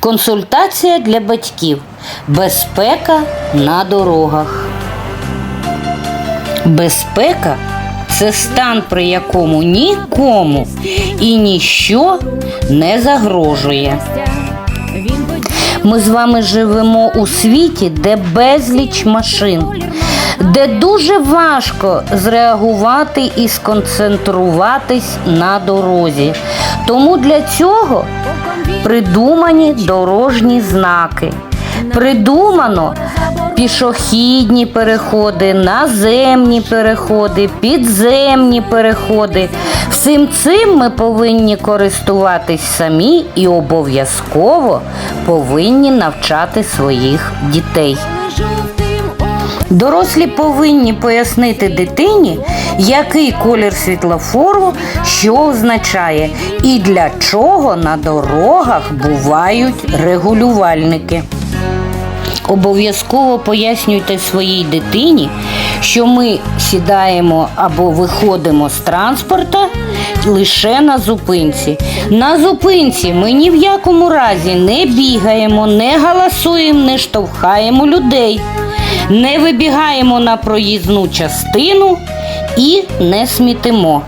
Консультація для батьків. Безпека на дорогах. Безпека це стан, при якому нікому і ніщо не загрожує. Ми з вами живемо у світі, де безліч машин, де дуже важко зреагувати і сконцентруватись на дорозі. Тому для цього придумані дорожні знаки. Придумано пішохідні переходи, наземні переходи, підземні переходи. Всім цим ми повинні користуватись самі і обов'язково повинні навчати своїх дітей. Дорослі повинні пояснити дитині, який колір світлофору що означає і для чого на дорогах бувають регулювальники. Обов'язково пояснюйте своїй дитині, що ми сідаємо або виходимо з транспорта лише на зупинці. На зупинці ми ні в якому разі не бігаємо, не галасуємо, не штовхаємо людей, не вибігаємо на проїзну частину і не смітимо.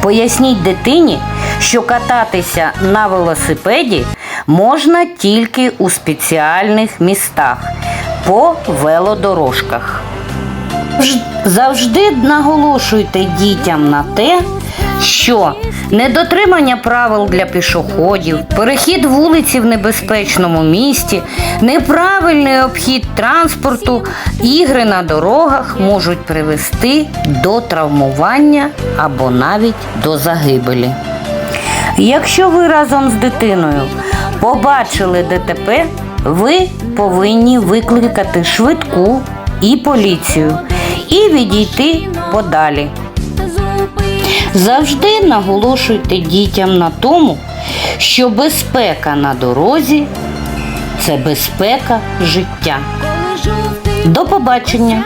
Поясніть дитині, що кататися на велосипеді можна тільки у спеціальних містах по велодорожках. Завжди наголошуйте дітям на те, що недотримання правил для пішоходів, перехід вулиці в небезпечному місті, неправильний обхід транспорту, ігри на дорогах можуть привести до травмування або навіть до загибелі. Якщо ви разом з дитиною побачили ДТП, ви повинні викликати швидку і поліцію і відійти подалі. Завжди наголошуйте дітям на тому, що безпека на дорозі це безпека життя. До побачення!